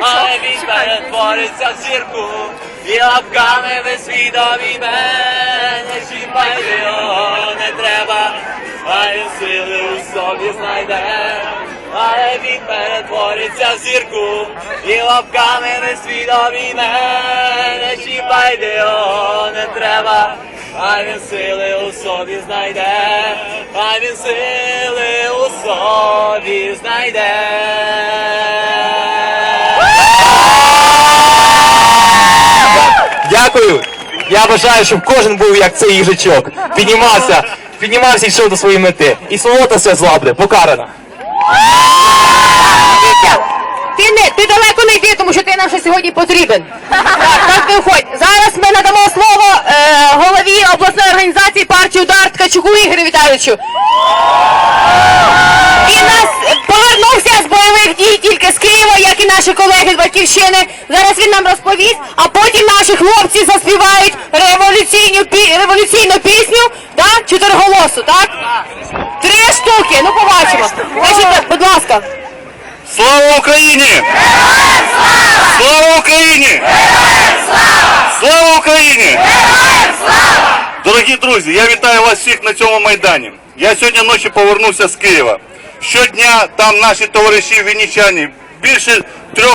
але він перетвориться в зірку, і лапками весь світ обійме, не чіпай його, не треба, а він сили у собі знайде, але він перетвориться в зірку, і лапками весь світ обійме, не чіпай його, не треба. А він сили у собі знайде, а він сили у собі знайде. Дякую. Я бажаю, щоб кожен був як цей їжачок. Піднімався, піднімався і йшов до своєї мети. І сволота все зла буде, покарана. Ти не ти далеко не йди, тому що ти нам ще сьогодні потрібен. Так, так виходь. Зараз ми надамо слово е, голові обласної організації партії Удар Ткачуку Ігорю Віталійовичу. Він нас повернувся з бойових дій тільки з Києва, як і наші колеги з Батьківщини. Зараз він нам розповість, а потім наші хлопці заспівають революційну, пі- революційну пісню, так? Чотириголосу, так? Три штуки, ну побачимо. Значить, будь ласка. Слава Україні! Слава Україні! Слава Україні! Дорогі друзі, я вітаю вас всіх на цьому майдані. Я сьогодні ночі повернувся з Києва. Щодня там наші товариші вінничані більше трьох.